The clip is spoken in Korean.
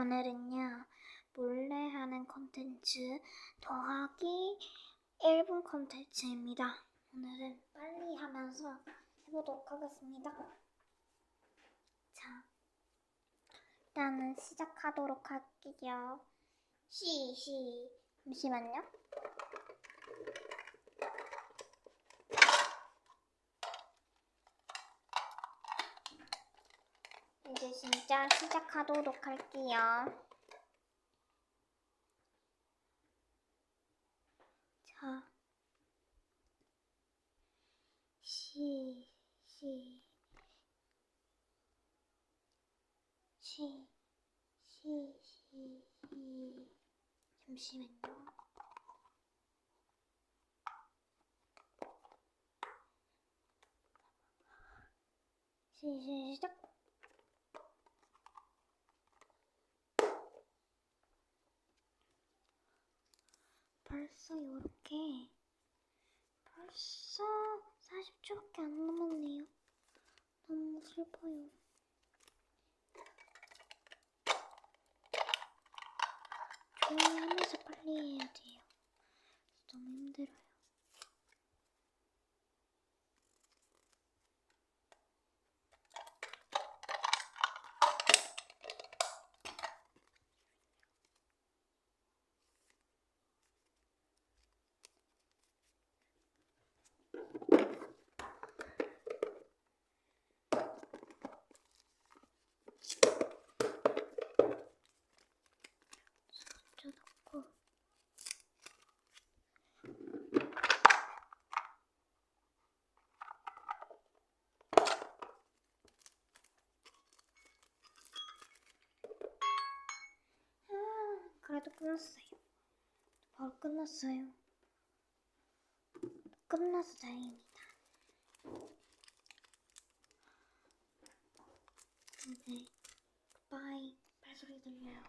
오늘은요, 몰래 하는 콘텐츠 더하기 1분 콘텐츠입니다. 오늘은 빨리 하면서 해보도록 하겠습니다. 자, 일단은 시작하도록 할게요. 시, 시, 잠시만요. 이제 진짜 시작하도록 할게요. 자, 시, 시, 시, 시, 시, 시. 잠시만요. 시, 시, 시작. 벌써 이렇게 벌써 40초밖에 안 남았네요. 너무 슬퍼요. 조용히 하면서 빨리 해야 돼요. 너무 힘들어요. 그래도 끝났어요. 바로 끝났어요. 끝나서 다행입니다. 이제 바이 발소리 들려요.